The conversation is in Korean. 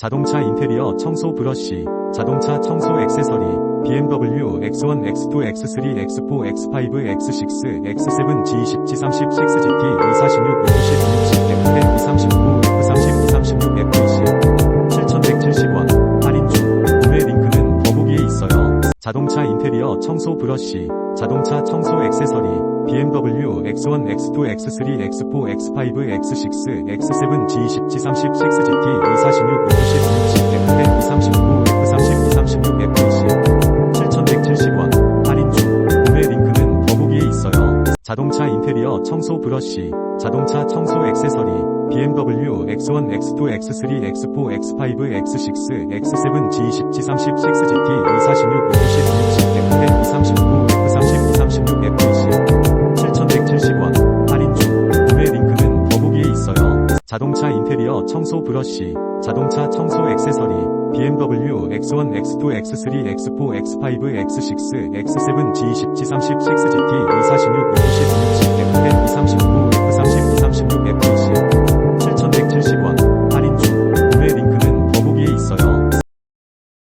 자동차 인테리어 청소 브러쉬, 자동차 청소 액세서리, BMW X1, X2, X3, X4, X5, X6, X7, G20, G30, 6GT, E46, E90, E60, F100, E39, F30, E36, F20, 7,170원, 할인 중, 구매 링크는 더보기에 있어요. 자동차 인테리어 청소 브러쉬, 자동차 청소 액세서리, BMW X1, X2, X3, X4, X5, X6, X7, G20, G30, 6GT, 자동차 인테리어 청소 브러쉬, 자동차 청소 액세서리, BMW X1, X2, X3, X4, X5, X6, X7, G20, G30, 6GT, E46, E90, F100, E39, F30, E36, F20, 7,170원, 할인 중, 구매 링크는 더보기에 있어요. 자동차 인테리어 청소 브러쉬, 자동차 청소 액세서리, BMW X1, X2, X3, X4, X5, X6, X7, G20, G30, 6GT, E46, E90,